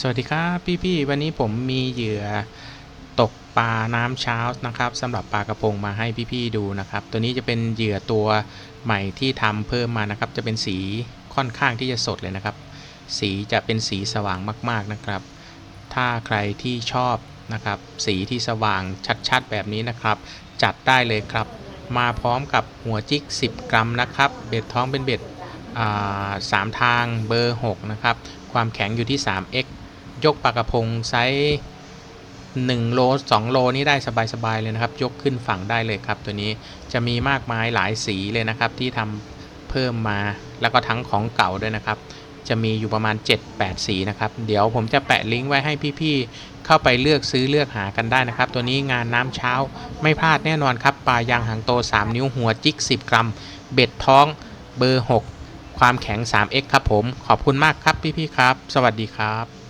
สวัสดีครับพี่ๆวันนี้ผมมีเหยื่อตกปลาน้ำเช้านะครับสำหรับปลากระพงมาให้พี่ๆดูนะครับ ตัวนี้จะเป็นเหยื่อตัวใหม่ที่ทำเพิ่มมานะครับ จะเป็นสีค่อนข้างที่จะสดเลยนะครับ สีจะเป็นสีสว่างมากๆนะครับ ถ้าใครที่ชอบนะครับ สีที่สว่างชัดๆ แบบนี้นะครับ จัดได้เลยครับ มาพร้อมกับหัวจิก 10 กรัมนะครับ เบ็ดท้องเป็นเบ็ดสามทางเบอร์ 6 นะครับ ความแข็งอยู่ที่ 3x ยกปลากระพงไซส์1โล2โลนี่ได้สบายๆเลยนะครับ ยกขึ้นฝั่งได้เลยครับ ตัวนี้จะมีมากมายหลายสีเลยนะครับ ที่ทำเพิ่มมาแล้วก็ทั้งของเก่าด้วยนะครับ จะมีอยู่ประมาณ 7-8 สีนะครับ เดี๋ยวผมจะแปะลิงก์ไว้ให้พี่ๆเข้าไปเลือกซื้อเลือกหากันได้นะครับ ตัวนี้งานน้ำเช้าไม่พลาดแน่นอนครับปลายางหางโต 3 นิ้วหัวจิก 10 กรัม เบ็ดท้องเบอร์ 6 ความแข็ง 3x ครับผมขอบคุณมากครับพี่ๆครับ สวัสดีครับ